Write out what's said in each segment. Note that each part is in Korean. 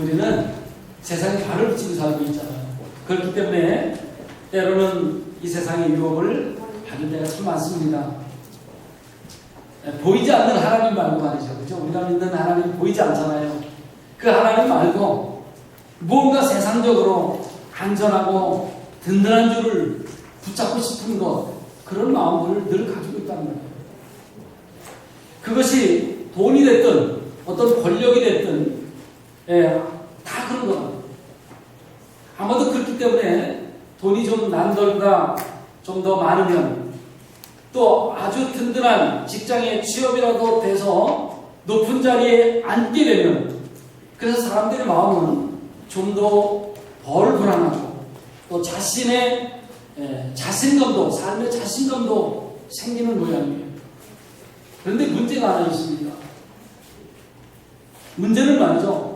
우리는 세상에 발을 붙이고 살고 있잖아요. 그렇기 때문에 때로는 이 세상의 유혹을 받을 때가 참 많습니다. 예, 보이지 않는 하나님 말고 말이죠. 그죠? 우리가 믿는 하나님 보이지 않잖아요. 그 하나님 말고 무언가 세상적으로 안전하고 든든한 줄을 붙잡고 싶은 것, 그런 마음을 늘 가지고 있다는 거예요. 그것이 돈이 됐든 어떤 권력이 됐든 예, 다 그런 거다. 아마도 그렇기 때문에 돈이 좀 남들보다 좀 더 많으면 또 아주 든든한 직장에 취업이라도 돼서 높은 자리에 앉게 되면 그래서 사람들의 마음은 좀 더 덜 불안하고 또 자신의 예, 자신감도 삶의 자신감도 생기는 모양이에요. 그런데 문제가 하나 있습니다. 문제는 말이죠.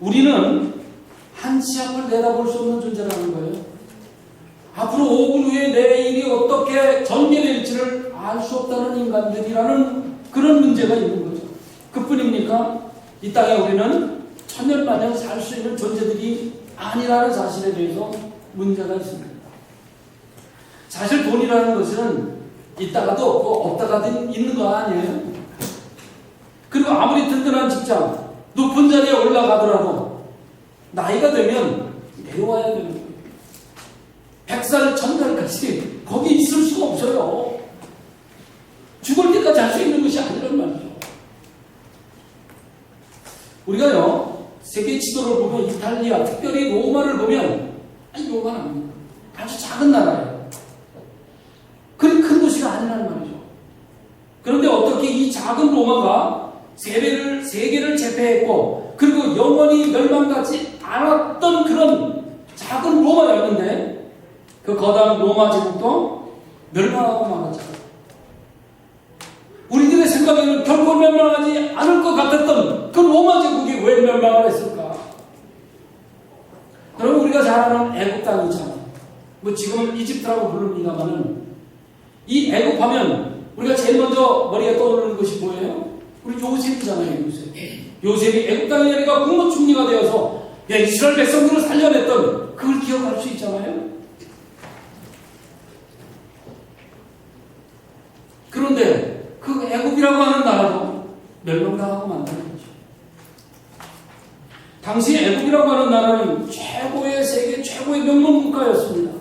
우리는 한 치 앞을 내다볼 수 없는 존재라는 거예요. 앞으로 5분 후에 내 일이 어떻게 전개될지를 알 수 없다는 인간들이라는 그런 문제가 있는 거죠. 그뿐입니까? 이 땅에 우리는 천년만년 살 수 있는 존재들이 아니라는 사실에 대해서 문제가 있습니다. 사실 돈이라는 것은 있다가도 없고 없다가도 있는 거 아니에요. 그리고 아무리 든든한 직장, 높은 자리에 올라가더라도 나이가 되면 내려와야 거예요. 백살, 천살까지 거기 있을 수가 없어요. 죽을 때까지 할 수 있는 것이 아니란 말이죠. 우리가요, 세계 지도를 보면 이탈리아, 특별히 로마를 보면, 아니, 로마는 아닙니다. 아주 작은 나라예요. 그리 큰 도시가 아니란 말이죠. 그런데 어떻게 이 작은 로마가 세계를, 세계를 제패했고, 그리고 영원히 멸망하지 않았던 그런 작은 로마였는데, 그 거대한 로마 제국도 멸망하고 말았잖아요. 우리들의 생각에는 결코 멸망하지 않을 것 같았던 그 로마 제국이 왜 멸망을 했을까? 여러분 우리가 잘 아는 애국 땅 있잖아요. 뭐 지금은 이집트라고 부릅니다만은 이 애국하면 우리가 제일 먼저 머리에 떠오르는 것이 뭐예요? 우리 요셉이잖아요, 요셉. 요셉이 애국 땅에 내가 국무 총리가 되어서 야, 이스라엘 백성들을 살려냈던 그걸 기억할 수 있잖아요. 그런데 그 애국이라고 하는 나라도 멸망당하고 만드는 거죠. 당시 애국이라고 하는 나라는 최고의 세계 최고의 명문 국가였습니다.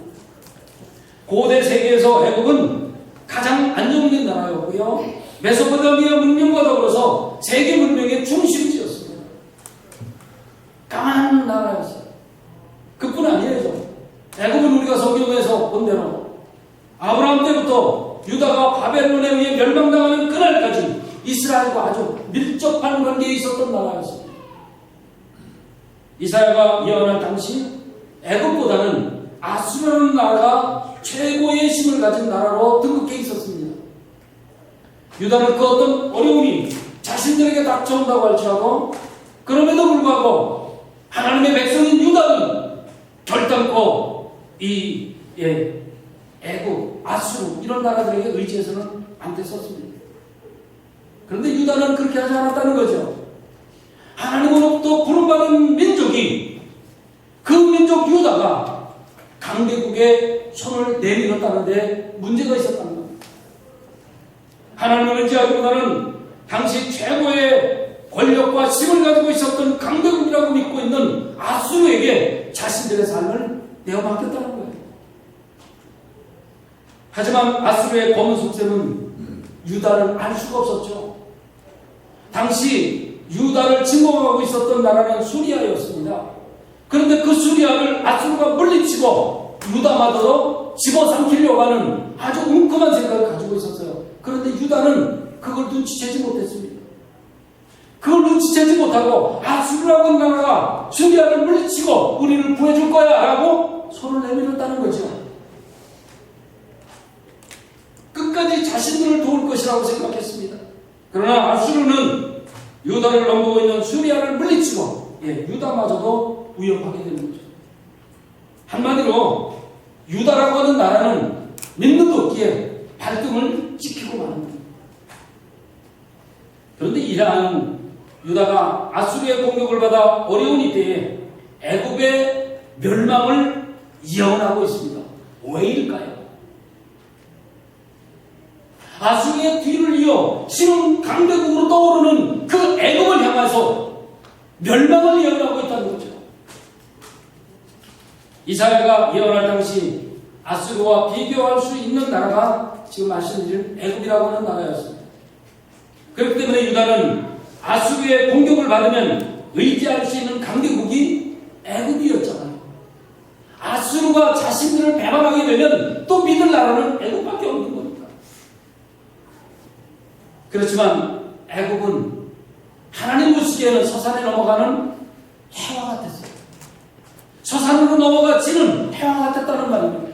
고대 세계에서 애국은 가장 안정된 나라였고요. 메소포타미아 문명과 더불어서 세계 문명의 중심지였습니다. 강한 나라였어요. 그뿐 아니에요. 애국은 우리가 성경에서 본 대로 아브라함 때부터 유다가 바벨론에 의해 멸망당하는 그날까지 이스라엘과 아주 밀접한 관계에 있었던 나라였습니다. 이사야가 예언할 당시 애국보다는 아수라는 나라가 최고의 힘을 가진 나라로 등극해 있었습니다. 유다는 그 어떤 어려움이 자신들에게 닥쳐온다고 할지라도 그럼에도 불구하고 하나님의 백성인 유다는 결단코 이 예, 애국, 아수르 이런 나라들에게 의지해서는 안 됐었습니다. 그런데 유다는 그렇게 하지 않았다는 거죠. 하나님으로부터 부름받은 민족이 그 민족 유다가 강대국에 손을 내밀었다는데 문제가 겁니다. 하나님을 의지하기보다는 당시 최고의 권력과 힘을 가지고 있었던 강대국이라고 믿고 있는 아수르에게 자신들의 삶을 내어맡겼다는 거예요. 하지만 아수르의 검은 속셈은 유다를 알 수가 없었죠. 당시 유다를 침공하고 있었던 나라는 수리아였습니다. 그런데 그 수리아를 아수르가 물리치고 유다마저도 집어삼키려고 하는 아주 웅큼한 생각을 가지고 있었어요. 그런데 유다는 그걸 눈치채지 못했습니다. 그걸 눈치채지 못하고 아 수르라고 하는 나라가 수리아를 물리치고 우리를 구해줄 거야 라고 손을 내밀었다는 거죠. 끝까지 자신들을 도울 것이라고 생각했습니다. 그러나 아수르는 유다를 넘보고 있는 수리아를 물리치고 예, 유다마저도 위협하게 되는 거죠. 한마디로 유다라고 하는 나라는 믿는 도끼에 발등을 지키고 겁니다. 그런데 이러한 유다가 아수르의 공격을 받아 어려운 이때에 애굽의 멸망을 예언하고 있습니다. 왜일까요? 아수르의 뒤를 이어 신은 강대국으로 떠오르는 그 애굽을 향해서 멸망을 예언하고 있다는 거죠. 이사야가 예언할 당시 아수르와 비교할 수 있는 나라가 지금 말씀드린 애굽이라고 하는 나라였습니다. 그렇기 때문에 유다는 아수르의 공격을 받으면 의지할 수 있는 강대국이 애굽이었잖아요. 아수르가 자신들을 배반하게 되면 또 믿을 나라는 애굽밖에 없는 거니까. 그렇지만 애굽은 하나님 보시기에는 서산에 넘어가는 해와 같았어요. 서산으로 넘어가지는 해와 같았다는 말입니다.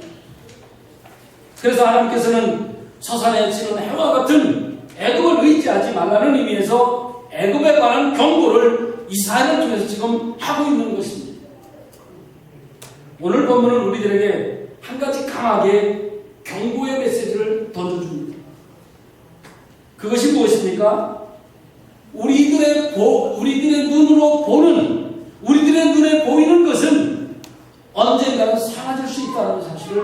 그래서 하나님께서는 서산에 지는 해와 같은 애굽을 의지하지 말라는 의미에서 애굽에 관한 경고를 이스라엘을 통해서 지금 하고 있는 것입니다. 오늘 본문은 우리들에게 한 가지 강하게 경고의 메시지를 던져줍니다. 그것이 무엇입니까? 우리들의 보, 우리들의 눈으로 보는 우리들의 눈에 보이는 것은 언젠가는 사라질 수 있다는 사실을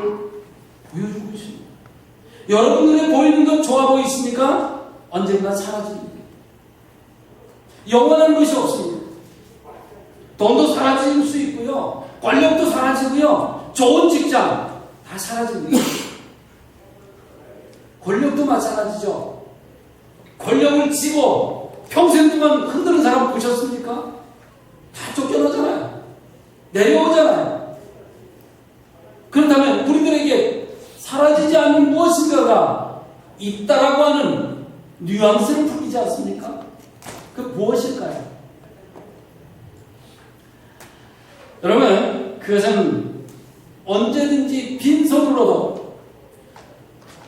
보여주고. 여러분 눈에 보이는 것 좋아 보이십니까? 언젠가 사라집니다. 영원한 것이 없습니다. 돈도 사라질 수 있고요. 권력도 사라지고요. 좋은 직장 다 사라집니다. 권력도 마찬가지죠. 권력을 쥐고 평생 동안 흔드는 사람 보셨습니까? 다 쫓겨나잖아요. 내려오잖아요. 그렇다면 우리들에게 사라지지 않는 무엇인가가 있다라고 하는 뉘앙스를 풍기지 않습니까? 그 무엇일까요? 여러분, 그것은 언제든지 빈손으로도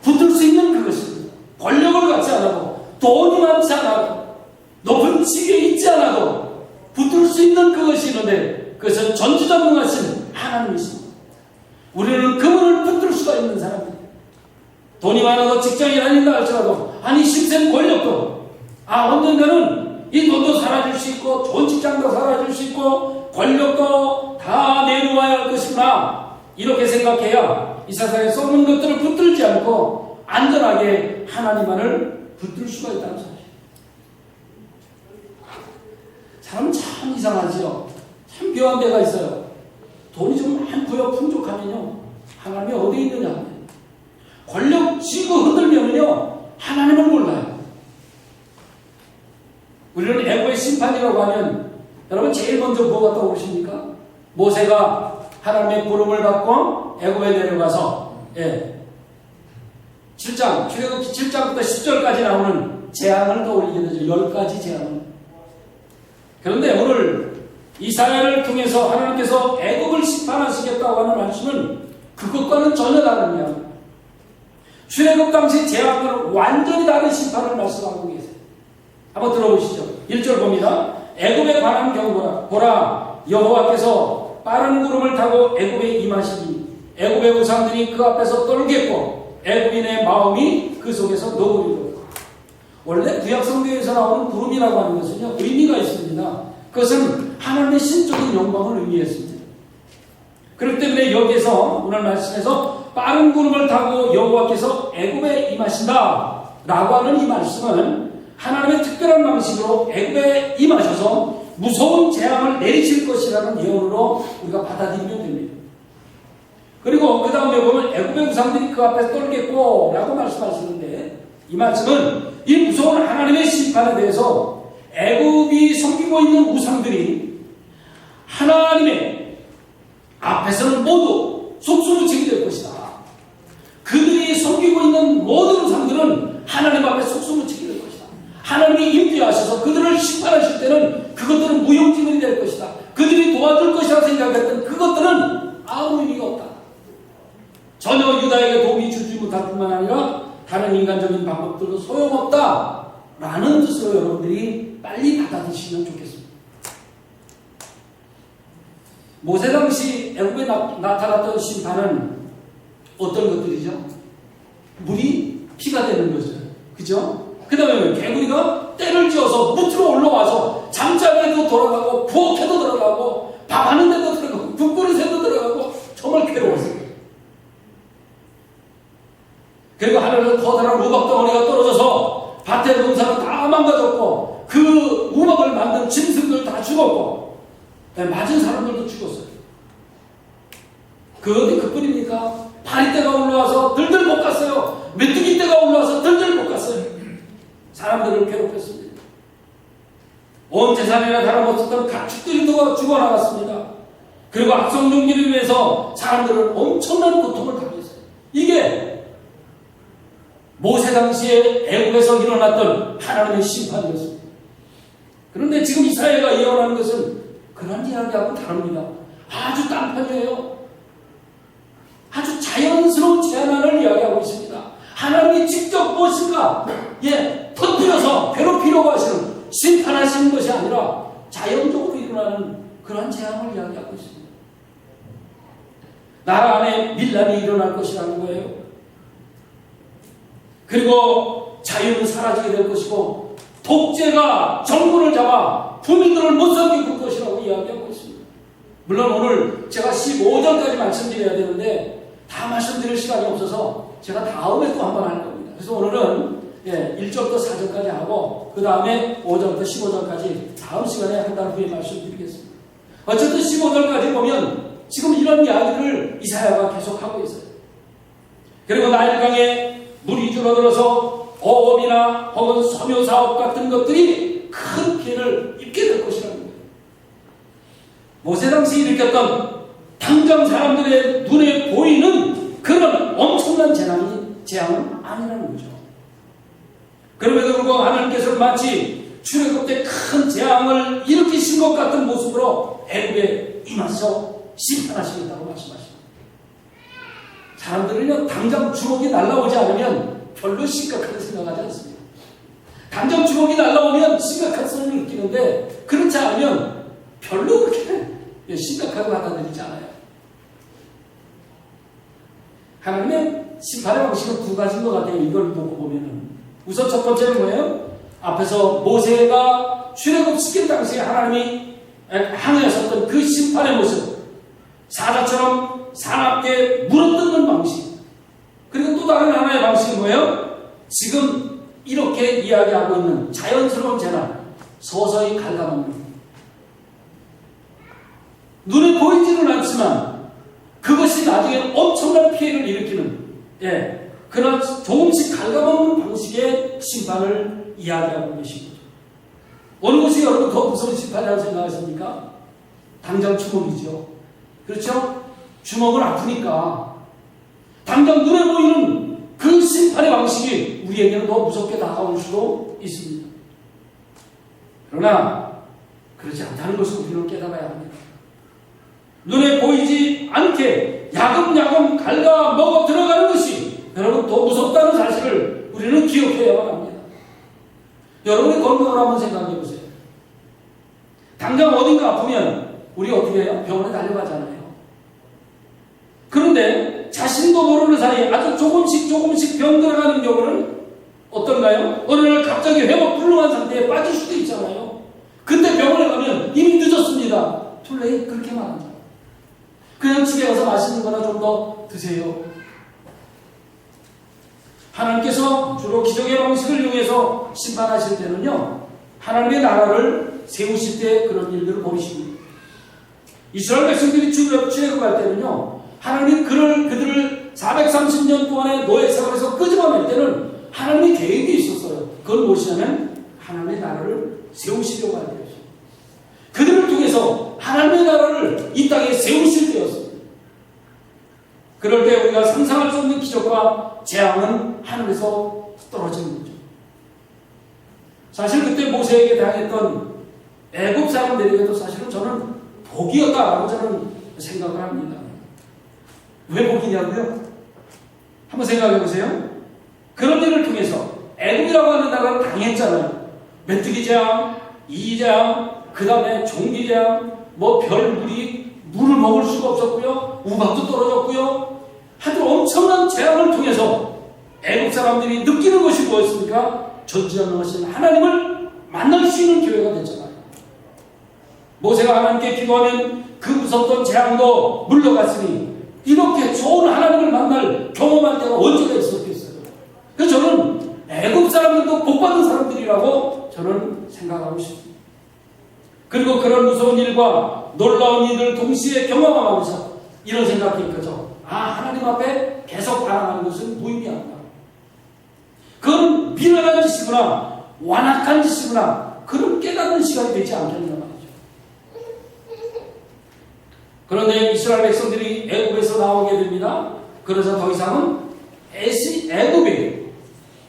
붙을 수 있는 그것입니다. 권력을 갖지 않아도, 돈이 많지 않아도, 높은 직에 있지 않아도 붙을 수 있는 그것이 있는데, 그것은 전지전능하신 하나님이십니다. 돈이 많아도 직장이 아닌다 할지라도, 아니, 신생 권력도, 아, 언젠가는 이 돈도 사라질 수 있고, 좋은 직장도 사라질 수 있고, 권력도 다 내려와야 할 것이구나. 이렇게 생각해야 이 세상에 썩는 것들을 붙들지 않고 안전하게 하나님만을 붙들 수가 있다는 사실. 사람 참 이상하지요. 참 묘한 데가 있어요. 돈이 좀 많고요, 풍족하면요. 하나님이 어디 있느냐. 권력 쥐고 흔들면요. 하나님을 몰라요. 우리는 애고의 심판이라고 하면 여러분 제일 먼저 뭐가 떠오르십니까? 모세가 하나님의 부름을 받고 애굽에 내려가서 예. 7장 출애굽 7장부터 10절까지 나오는 재앙을 떠올리게 되죠. 10가지 재앙을. 그런데 오늘 이사야를 통해서 하나님께서 애굽을 심판하시겠다고 하는 말씀은 그것과는 전혀 다른 이야기입니다. 출애굽 당시 재앙을 완전히 다른 심판을 말씀하고 계세요. 한번 들어보시죠. 1절 봅니다. 애굽에 관한 경고라 보라 여호와께서 빠른 구름을 타고 애굽에 임하시니 애굽의 우상들이 그 앞에서 떨겠고 애굽인의 마음이 그 속에서 노으리로 원래 구약 성경에서 나오는 구름이라고 하는 것은요 의미가 있습니다. 그것은 하나님의 신적인 영광을 의미했습니다. 그렇기 때문에 여기에서 오늘 말씀에서 빠른 구름을 타고 여호와께서 애굽에 임하신다 라고 하는 이 말씀은 하나님의 특별한 방식으로 애굽에 임하셔서 무서운 재앙을 내리실 것이라는 예언으로 우리가 받아들이면 됩니다. 그리고 그 다음에 보면 애굽의 우상들이 그 앞에 떨겠고 라고 말씀하시는데 이 말씀은 이 무서운 하나님의 심판에 대해서 애굽이 섬기고 있는 우상들이 하나님의 앞에서는 모두 속수무책이 될 것이다. 그들이 섬기고 있는 모든 우상들은 하나님 앞에 속수무책이 될 것이다. 하나님이 임재하셔서 그들을 심판하실 때는 그것들은 무용지물이 될 것이다. 그들이 도와줄 것이라 생각했던 그것들은 아무 의미가 없다. 전혀 유다에게 도움이 주지 못할 뿐만 아니라 다른 인간적인 방법들도 소용없다. 라는 뜻으로 여러분들이 빨리 받아들이시면 좋겠습니다. 모세 당시 애굽에 나, 나타났던 심판은 어떤 것들이죠? 물이 피가 되는 거죠. 그죠? 그 다음에 개구리가 때를 지어서 무트로 올라와서 돌아가고 부엌에도 들어가고 밥 하는 데도 들어가고 국그릇에도 들어가고 정말 괴로웠어요. 그리고 하늘은 커다란 우박 덩어리가 떨어져서 밭의 농사는 다 망가졌고 그 우박을 만든 짐승들 다 죽었고 네, 맞은 사람들도 죽었어요. 그 어디 그뿐입니까? 파리떼가 올라와서 들들 못 갔어요. 메뚜기 떼가 올라와서 들들 못 갔어요. 사람들을 괴롭혔습니다. 온 재산이나 다름없었던 가축들이 더 죽어나갔습니다. 그리고 악성 종기를 위해서 사람들은 엄청난 고통을 당했어요. 이게 모세 당시에 애국에서 일어났던 하나님의 심판이었습니다. 그런데 지금 이사야가 예언하는 것은 그런 이야기하고 다릅니다. 아주 딴판이에요. 자연스러운 제안을 이야기하고 있습니다. 하나님이 직접 무엇인가, 예, 터뜨려서 괴롭히려고 하시는, 심판하시는 것이 아니라 자연적으로 일어나는 그런 재앙을 이야기하고 있습니다. 나라 안에 밀란이 일어날 것이라는 거예요. 그리고 자유는 사라지게 될 것이고, 독재가 정부를 잡아 국민들을 못 살게 굴 것이라고 이야기하고 있습니다. 물론 오늘 제가 15절까지 말씀드려야 되는데, 다 말씀드릴 시간이 없어서 제가 다음에 또 한번할 겁니다. 그래서 오늘은 예, 1절부터 4절까지 하고 그 다음에 5절부터 15절까지 다음 시간에 한 달 후에 말씀드리겠습니다. 어쨌든 15절까지 보면 지금 이런 이야기를 이사야가 계속하고 있어요. 그리고 나일강에 물이 줄어들어서 어업이나 혹은 섬유 사업 같은 것들이 큰 피해를 입게 될 것이라는 거예요. 모세 당시 일으켰던 당장 사람들의 눈에 보이는 그런 엄청난 재앙이, 재앙은 아니라는 거죠. 그럼에도 불구하고 하나님께서는 마치 출애굽 때 큰 재앙을 일으키신 것 같은 모습으로 애굽에 임하셔 심판하시겠다고 말씀하십니다. 사람들은요, 당장 주먹이 날라오지 않으면 별로 심각하게 생각하지 않습니다. 당장 주먹이 날라오면 심각한 소리를 느끼는데, 그렇지 않으면 별로 그렇게 심각하게 받아들이지 않아요. 하나님의 심판의 방식은 두 가지인 것 같아요. 이걸 놓고 보면은. 우선 첫 번째는 뭐예요? 앞에서 모세가 출애굽 시킨 당시에 하나님이 항해하셨던 그 심판의 모습. 사자처럼 사납게 물어뜯는 방식. 그리고 또 다른 하나의 방식이 뭐예요? 지금 이렇게 이야기하고 있는 자연스러운 재난. 서서히 갉아먹는. 눈에 보이지는 않지만 그것이 나중에 엄청난 피해를 일으키는 예, 그런 조금씩 갉아먹는 방식의 심판을 계신 거죠. 어느 것이 여러분 더 무서운 심판이라고 생각하십니까? 당장 주먹이죠. 그렇죠? 주먹은 아프니까 당장 눈에 보이는 그 심판의 방식이 우리에게는 더 무섭게 다가올 수도 있습니다. 그러나 그렇지 않다는 것을 우리는 깨달아야 합니다. 눈에 보이지 않게 야금야금 갉아 먹어 들어가는 것이 여러분 더 무섭다는 사실을 우리는 기억해야만 합니다. 여러분의 건강을 한번 생각해 보세요. 당장 어딘가 아프면 우리 어떻게 해요? 병원에 달려가잖아요. 그런데 자신도 모르는 사이에 아주 조금씩 조금씩 병 들어가는 경우는 어떤가요? 어느 날 갑자기 회복 불능한 상태에 빠질 수도 있잖아요. 근데 병원에 가면 이미 늦었습니다. 플레이 그렇게 말합니다. 그냥 집에 가서 맛있는 거나 좀 더 드세요. 하나님께서 주로 기적의 방식을 이용해서 심판하실 때는요, 하나님의 나라를 세우실 때 그런 일들을 보이십니다. 이스라엘 백성들이 출애굽할 때는요, 하나님이 그를, 그들을 430년 동안의 노예 생활에서 끄집어낼 때는 하나님의 계획이 있었어요. 그건 무엇이냐면, 하나님의 나라를 세우시려고 할 때였어요. 그들을 통해서 하나님의 나라를 이 땅에 세우실 때였습니다. 그럴 때 우리가 상상할 수 없는 기적과 재앙은 하늘에서 떨어지는 거죠. 사실 그때 모세에게 당했던 애굽 사람들에게도 사실은 저는 복이었다라고 저는 생각을 합니다. 왜 복이냐고요? 한번 생각해 보세요. 그런 일을 통해서 애굽이라고 하는 나라를 당했잖아요. 메뚜기 재앙, 이재앙, 그 다음에 종기재앙, 뭐 별물이 물을 먹을 수가 없었고요. 우박도 떨어졌고요. 하여튼 엄청난 재앙을 통해서 애국 사람들이 느끼는 것이 뭐였습니까? 전지전능하신 하나님을 만날 수 있는 기회가 됐잖아요. 모세가 하나님께 기도하면 그 무섭던 재앙도 물러갔으니 이렇게 좋은 하나님을 만날 경험할 때가 언제가 있었겠어요. 그래서 저는 애국 사람들도 복받은 사람들이라고 저는 생각하고 싶습니다. 그리고 그런 무서운 일과 놀라운 일을 동시에 경험하면서 이런 생각이 있죠. 아, 하나님 앞에 계속 반항하는 것은 무의미하다. 그건 미련한 짓이구나, 완악한 짓이구나, 그런 깨닫는 시간이 되지 않겠냐 말이죠. 그런데 이스라엘 백성들이 애굽에서 나오게 됩니다. 그래서 더 이상은 에시, 애굽이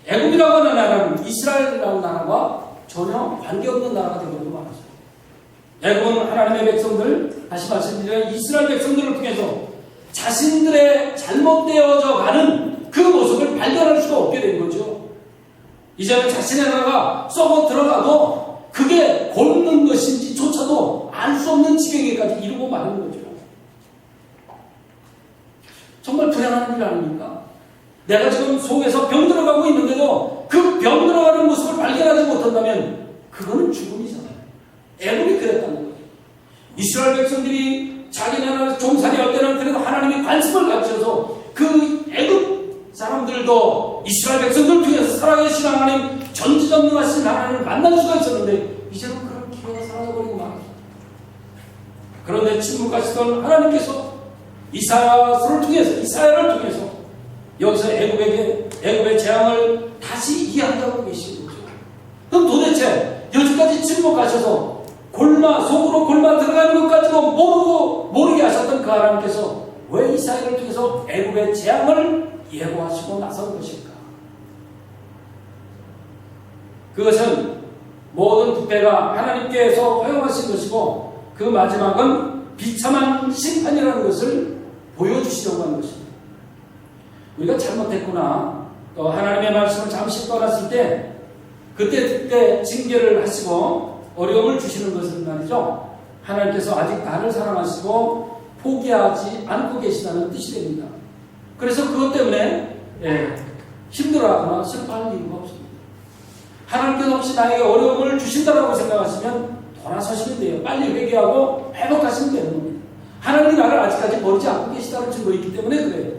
애굽이라고 하는 나라는 이스라엘이라는 나라와 전혀 관계없는 나라가 말았어요. 애굽은 하나님의 백성들, 다시 말씀드리면 이스라엘 백성들을 통해서 자신들의 잘못되어져 가는 그 모습을 발견할 수가 없게 된 거죠. 이제는 자신의 나라가 썩어 들어가도 그게 곪는 것인지조차도 알 수 없는 지경에까지 이르고 마는 거죠. 정말 불행한 일 아닙니까? 내가 지금 속에서 병 들어가고 있는데도 그 병 들어가는 모습을 발견하지 못한다면 그거는 죽음이잖아요. 애굽이 그랬다는 거예요. 이스라엘 백성들이 자기 나라 종살이 할 때는 그래도 하나님이 관심을 가지셔서 그 애굽 사람들도 이스라엘 백성들 통해서 살아계신 하나님 전지전능하신 하나님을 만날 수가 있었는데 이제는 그런 기회가 사라져버리고 말았어요. 그런데 침묵하시던 하나님께서 이사야를 통해서 이사야를 통해서 여기서 애굽에게 애굽의 재앙을 다시 이야기하고 계신 거죠. 그럼 도대체 여기까지 침묵하셔서 골마 속으로 골마 들어가는 것까지도 모르고 모르게 하셨던 그 하나님께서 왜 이사야를 통해서 애굽의 재앙을 예고하시고 나선 것일까? 그것은 모든 부패가 하나님께서 허용하신 것이고 그 마지막은 비참한 심판이라는 것을 보여주시려고 하는 것입니다. 우리가 잘못했구나. 또 하나님의 말씀을 잠시 떠났을 때 그때 그때 징계를 하시고 어려움을 주시는 것은 말이죠. 하나님께서 아직 나를 사랑하시고 포기하지 않고 계시다는 뜻이 됩니다. 그래서 그것 때문에 예, 힘들어하거나 슬퍼할 이유가 없습니다. 하나님께서 혹시 나에게 어려움을 주신다고 생각하시면 돌아서시면 돼요. 빨리 회개하고 회복하시면 되는 겁니다. 하나님이 나를 아직까지 버리지 않고 계시다는 증거이기 때문에 그래요.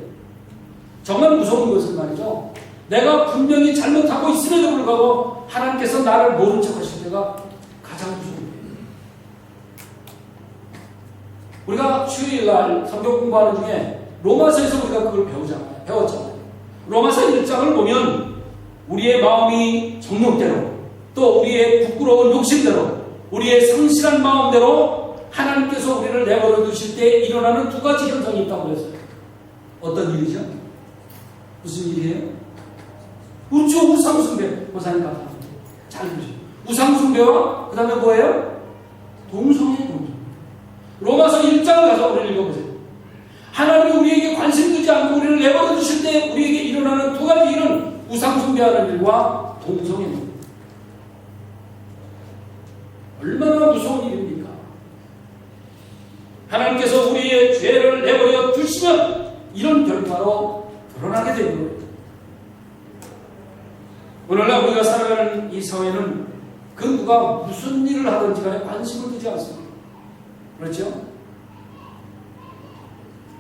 정말 무서운 것은 말이죠. 내가 분명히 잘못하고 있음에도 불구하고 하나님께서 나를 모른 척 하실 때가 가장 무서운 거예요. 우리가 주일날 성경 공부하는 중에 로마서에서 우리가 그걸 배우잖아요. 배웠잖아요. 로마서 1장을 보면 우리의 마음이 정욕대로 또 우리의 부끄러운 욕심대로 우리의 성실한 마음대로 하나님께서 우리를 내버려 두실 때 일어나는 두 가지 현상이 있다고 그랬어요. 어떤 일이죠? 무슨 일이에요? 우주 우상숭배. 고사님 같은 잘 보세요. 우상숭배와 그 다음에 뭐예요? 동성애 동성. 로마서 1장을 가서 우리 읽어보세요. 하나님이 우리에게 관심 두지 않고 우리를 내버려 두실 때 우리에게 일어나는 두 가지 일은 우상숭배하는 일과 동성애입니다. 얼마나 무서운 일입니까? 하나님께서 우리의 죄를 내버려 두시면 이런 결과로 드러나게 되는 거예요. 오늘날 우리가 살아가는 이 사회는 그 누가 무슨 일을 하든지 간에 관심을 두지 않습니다. 그렇죠?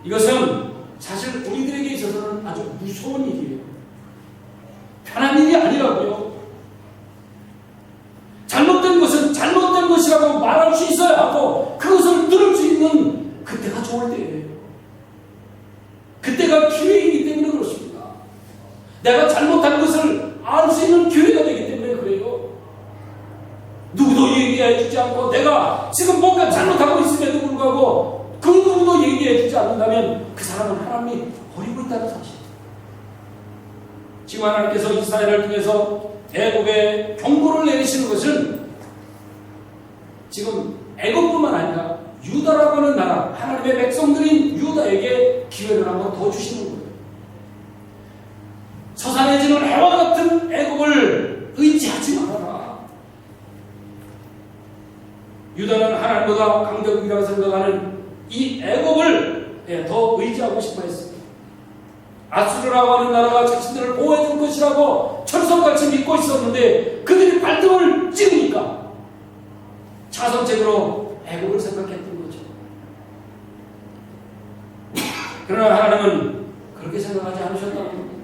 이것은 사실 우리들에게 있어서는 아주 무서운 일이에요. 편한 일이 아니라고요. 잘못된 것은 잘못된 것이라고 말할 수 있어야 하고 그것을 들을 수 있는 그때가 좋을 때예요. 그때가 기회이기 때문에 그렇습니다. 내가 잘못한 것을 알 수 있는 기회가 되기 때문에 그래요. 누구도 얘기해 주지 않고 내가 지금 뭔가 잘못하고 있음에도 불구하고 그 누구도 얘기해 주지 않는다면 그 사람은 하나님이 버리고 있다는 사실. 지금 하나님께서 이스라엘을 통해서 애굽에 경고를 내리시는 것은 지금 애굽뿐만 아니라 유다라고 하는 나라, 하나님의 백성들인 유다에게 기회를 한 번 더 주시는 거예요. 서산에 지는 해와 같은 애굽을 의지하지 말아라. 하나님보다 강대국이라고 생각하는 이 애굽을 예, 더 의지하고 싶어 했습니다. 아수르라고 하는 나라가 자신들을 보호해 줄 것이라고 철석같이 믿고 있었는데 그들이 발등을 찍으니까 자성책으로 애굽을 생각했던 거죠. 그러나 하나님은 그렇게 생각하지 않으셨다는 겁니다.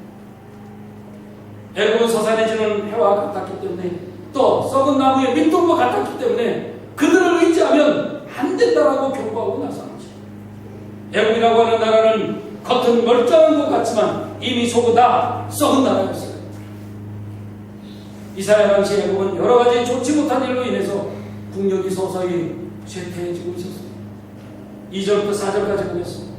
애굽은 서산해지는 해와 같았기 때문에 또 썩은 나무의 밑동과 같았기 때문에 그들을 의지하면 안 된다라고 경고하고 나서는 거죠. 애굽이라고 하는 나라는 겉은 멀쩡한 것 같지만 이미 속은 다 썩은 나라였어요. 이사야 당시 애굽은 여러 가지 좋지 못한 일로 인해서 국력이 서서히 쇠퇴해지고 있었습니다. 2절부터 4절까지 보겠습니다.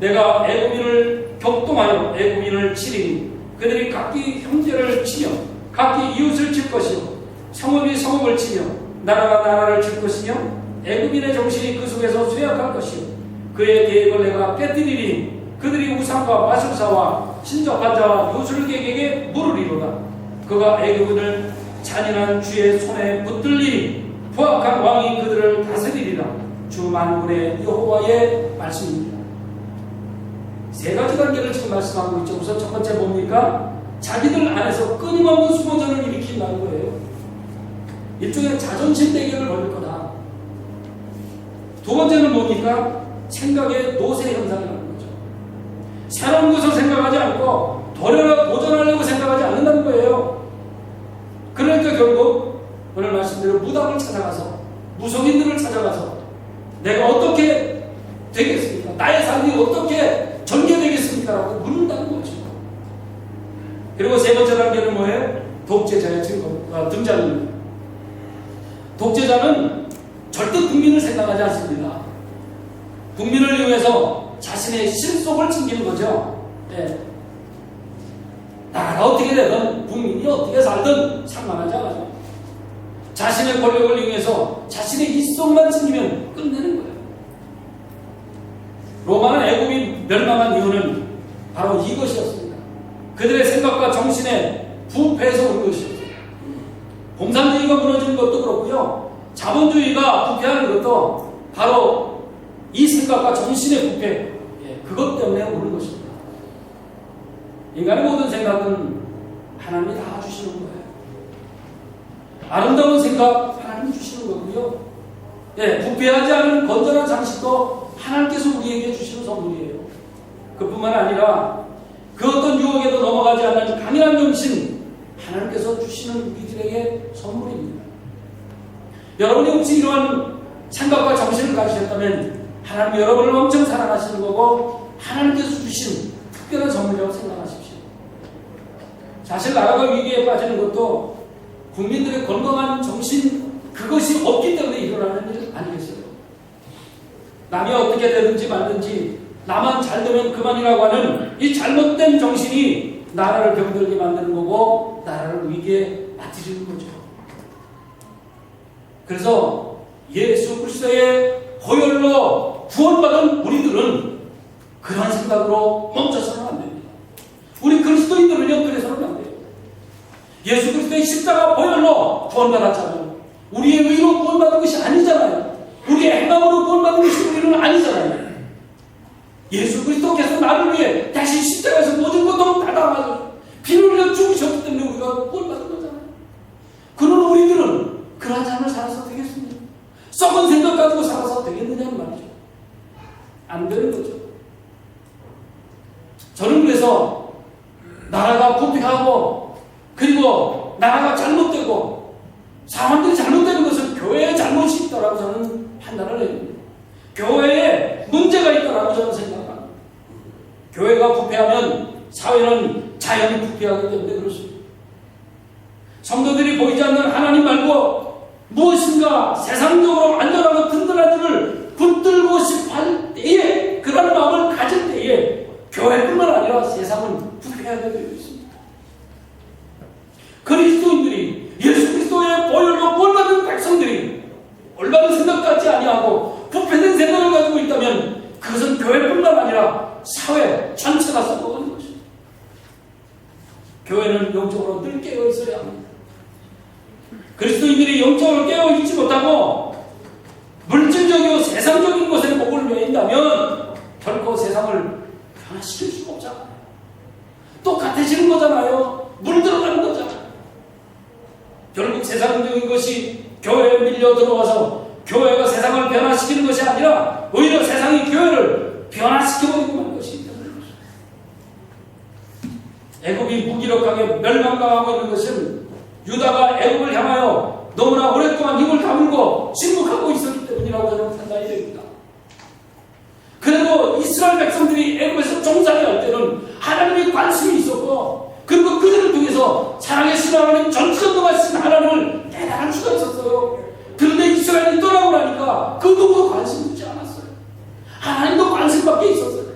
내가 애굽인을 격동하여 애굽인을 치리니 그들이 각기 형제를 치며 각기 이웃을 칠 것이요 성읍이 성읍을 치며 나라가 나라를 칠 것이며 애굽인의 정신이 그 속에서 쇠약할 것이요 그의 계획을 내가 깨뜨리니 그들이 우상과 마술사와 신접한 자와 요술객에게 물으리로다 그가 애굽인을 잔인한 주의 손에 붙들리니 부악한 왕이 그들을 다스리리라 주 만군의 여호와의 말씀입니다. 세 가지 단계를 지금 말씀하고 있죠. 우선 첫 번째 뭡니까? 자기들 안에서 끊임없는 수모전을 일으킨다는 거예요. 일종의 자존심 대결을 벌일 거다. 두 번째는 뭡니까? 생각의 노세 현상이라는 거죠. 새로운 것을 생각하지 않고 도전하, 도전하려고 생각하지 않는다는 거예요. 그러니까 결국 오늘 말씀대로 무당을 찾아가서 무속인들을 찾아가서 내가 어떻게 되겠습니까? 나의 삶이 어떻게 전개되겠습니까? 라고 묻는다는 거죠. 그리고 세 번째 단계는 뭐예요? 독재자의 증거, 아, 등장입니다. 독재자는 절대 국민을 생각하지 않습니다. 국민을 이용해서 자신의 실속을 챙기는 거죠. 네. 나라가 어떻게 되든 국민이 어떻게 살든 상관하지 않아요. 자신의 권력을 이용해서 자신의 입속만 챙기면 끝내는 거예요. 로마는 애굽이 멸망한 이유는 바로 이것이었습니다. 그들의 생각과 정신의 부패에서 온 것이었어요. 공산주의가 무너지는 것도 그렇고요. 자본주의가 부패하는 것도 바로 이 생각과 정신의 부패, 예, 그것 때문에 오는 것입니다. 인간의 모든 생각은 하나님이 다 주시는 거예요. 아름다운 생각 하나님이 주시는 거고요. 예, 부패하지 않은 건전한 장식도 하나님께서 우리에게 주시는 선물이에요. 그뿐만 아니라 그 어떤 유혹에도 넘어가지 않는 강인한 정신 하나님께서 주시는 우리들에게 선물입니다. 여러분이 혹시 이러한 생각과 정신을 가지셨다면 하나님 여러분을 엄청 사랑하시는 거고 하나님께서 주신 특별한 선물이라고 생각하십시오. 사실 나라가 위기에 빠지는 것도 국민들의 건강한 정신 그것이 없기 때문에 일어나는 일 아니겠어요? 남이 어떻게 되든지 말든지 나만 잘 되면 그만이라고 하는 이 잘못된 정신이 나라를 병들게 만드는 거고 나라를 위기에 빠뜨리는 거죠. 그래서 예수 그리스도의 보혈로 구원받은 우리들은 그러한 생각으로 멈춰서는 안 됩니다. 우리 그리스도인들은요 그래서는 안 돼요. 예수 그리스도의 십자가 보혈로 구원받았잖아요. 우리의 의로 구원받은 것이 아니잖아요. 우리의 행함으로 구원받은 것이 우리는 아니잖아요. 예수 그리스도께서 나를 위해 다시 십자가에서 모든 것도 다 담아서 피를 흘려 죽으셨기 때문에 우리가 구원받은 거잖아요. 그런 우리들은 그러한 삶을 살아서 되겠습니까? 썩은 생각 가지고 살아서 되겠느냐는 말이죠. 안 되는 거죠. 저는 그래서 나라가 부패하고 그리고 나라가 잘못되고 사람들이 잘못되는 것은 교회의 잘못이 있다라고 저는 판단을 해요. 교회에 문제가 있다라고 저는 생각합니다. 교회가 부패하면 사회는 자연히 부패하기 때문에 그렇습니다. 성도들이 보이지 않는 하나님 말고 무엇인가 세상적으로 안전하고 든든한 줄을 붙들고 할 때에 그런 마음을 가질 때에 교회뿐만 아니라 세상은 부패하게 되어 있습니다. 그리스도인들이 예수 그리스도의 보혈로 구원받은 백성들이 올바른 생각 같지 아니하고 부패된 생각을 가지고 있다면 그것은 교회뿐만 아니라 사회 전체가 썩어가는 것입니다. 교회는 영적으로 늘 깨어 있어야 합니다. 그리스도인들이 영적으로 깨어 있지 못하고 물질적이고 세상적인 것에 목을 매인다면 결코 세상을 변화시킬 수가 없잖아요. 똑같아지는 거잖아요. 물들어가는 거잖아요. 결국 세상적인 것이 교회에 밀려 들어와서 교회가 세상을 변화시키는 것이 아니라 오히려 세상이 교회를 만 것이기 때문에 애굽이 무기력하게 멸망당하고 있는 것은 유다가 애굽을 향하여 너무나 오랫동안 힘을 다물고 침묵하고 있었기 때문이라고 저는 판단이 됩니다. 그래도 이스라엘 백성들이 애굽에서 종살이 할 때는 하나님의 관심이 있었고 그리고 그들을 통해서 사랑의 하나님 전지전능하신 하나님을 깨달을 수가 있었어요. 그런데 이스라엘이 떠나고 나니까 그 누구도 관심 두지 않았어요. 하나님도 관심밖에 있었어요.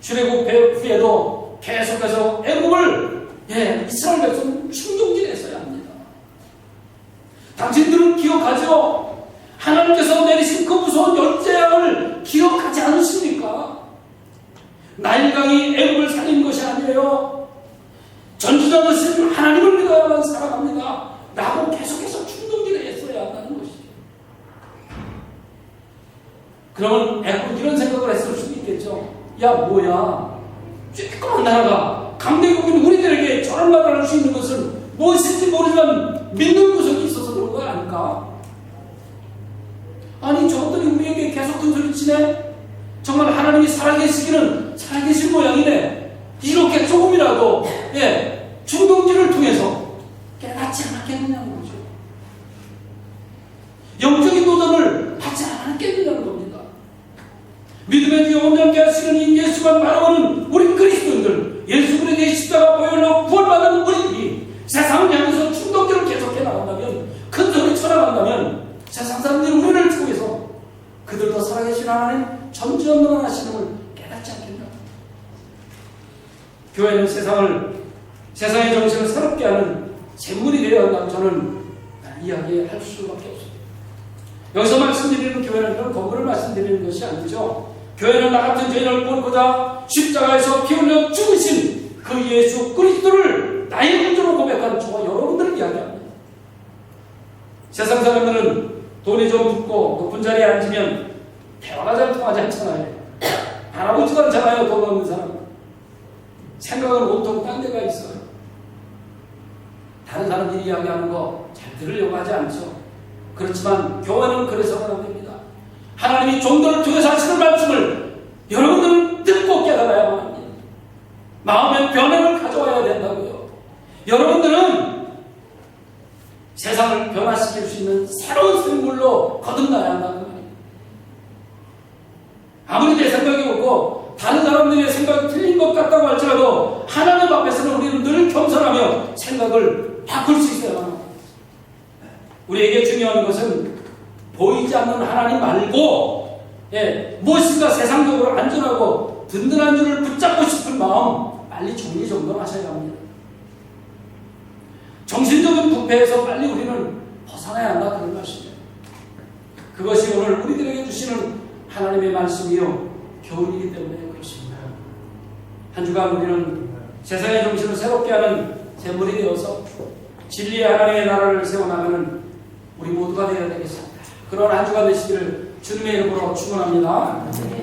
출애굽 후에도 계속해서 애굽을 예, 이스라엘 백성 충동질했어야 합니다. 당신들은 기억하죠? 하나님께서 내리신 그 무서운 열재앙을 기억하지 않으십니까? 나일강이 애굽을 살린 것이 아니에요. 전주자는 하나님을 믿어야만 살아갑니다. 라고 계속해서 충동질을 했어야 한다는 것이죠. 그러면 애굽 이런 생각을 했을 수도 있겠죠. 야 뭐야 쬐끄만 나라가 강대국인 우리들에게 저런 말을 할 수 있는 것은 무엇인지 모르지만 믿는 구석이 있어서 그런 거 아닐까? 아니 저것들이 우리에게 계속 큰 소리 치네? 정말 하나님이 살아계시기는 살아계신 모양이네 이렇게 조금이라도 예 중동질을 통해서 깨닫지 않았겠느냐는 거죠 영적인 도전을 받지 않았겠느냐는 겁니다 믿음의 뒤에 온전케 하시는 이 예수만 바라보는 우리 그리스도인들 예수 그리스도의 십자가 보혈로 구원받은 우리들이 세상을 향해서 충동들을 계속해 나간다면 큰 소리 쳐나간다면 세상 사람들이 우리를 통해서 그들도 살아계신 하나님 전지전능한 하시는을 깨닫지 않겠나 교회는 세상을 세상의 정신을 새롭게 하는 샘물이 되어야 한다고 저는 이야기할 수밖에 없습니다 여기서 말씀드리는 교회는 그런 건물을 말씀드리는 것이 아니죠. 교회는 나 같은 죄인을 모르고자 십자가에서 피 흘려 죽으신 그 예수 그리스도를 나의 구주로 고백한 저와 여러분들을 이야기합니다. 세상 사람들은 돈이 좀 붙고 높은 자리에 앉으면 대화가 잘 통하지 않잖아요. 알아보지도 않잖아요. 돈 없는 사람. 생각은 온통 딴 데가 있어요. 다른 사람들이 이야기하는 거 잘 들으려고 하지 않죠. 그렇지만 교회는 그래서는 안 됩니다. 하나님이 종들을 통해서 하시는 말씀을 여러분들은 듣고 깨달아야만 합니다. 마음의 변화를 가져와야 된다고요. 여러분들은 세상을 변화시킬 수 있는 새로운 생물로 거듭나야 한다는 말입니다. 아무리 내 생각이 없고 다른 사람들의 생각이 틀린 것 같다고 할지라도 하나님 앞에서는 우리는 늘 겸손하며 생각을 바꿀 수 있어야 합니다. 우리에게 중요한 것은 보이지 않는 하나님 말고 예, 무엇인가 세상적으로 안전하고 든든한 줄을 붙잡고 싶은 마음 빨리 정리정돈하셔야 합니다. 정신적인 부패에서 빨리 우리는 벗어나야 한다 그런 말씀이에요. 그것이 오늘 우리들에게 주시는 하나님의 말씀이요 교훈이기 때문에 그렇습니다. 한 주간 우리는 세상의 정신을 새롭게 하는 샘물이 되어서 진리의 하나님의 나라를 세워나가는 우리 모두가 되어야 되겠습니다. 그런 한 주가 되시기를 주님의 이름으로 축원합니다.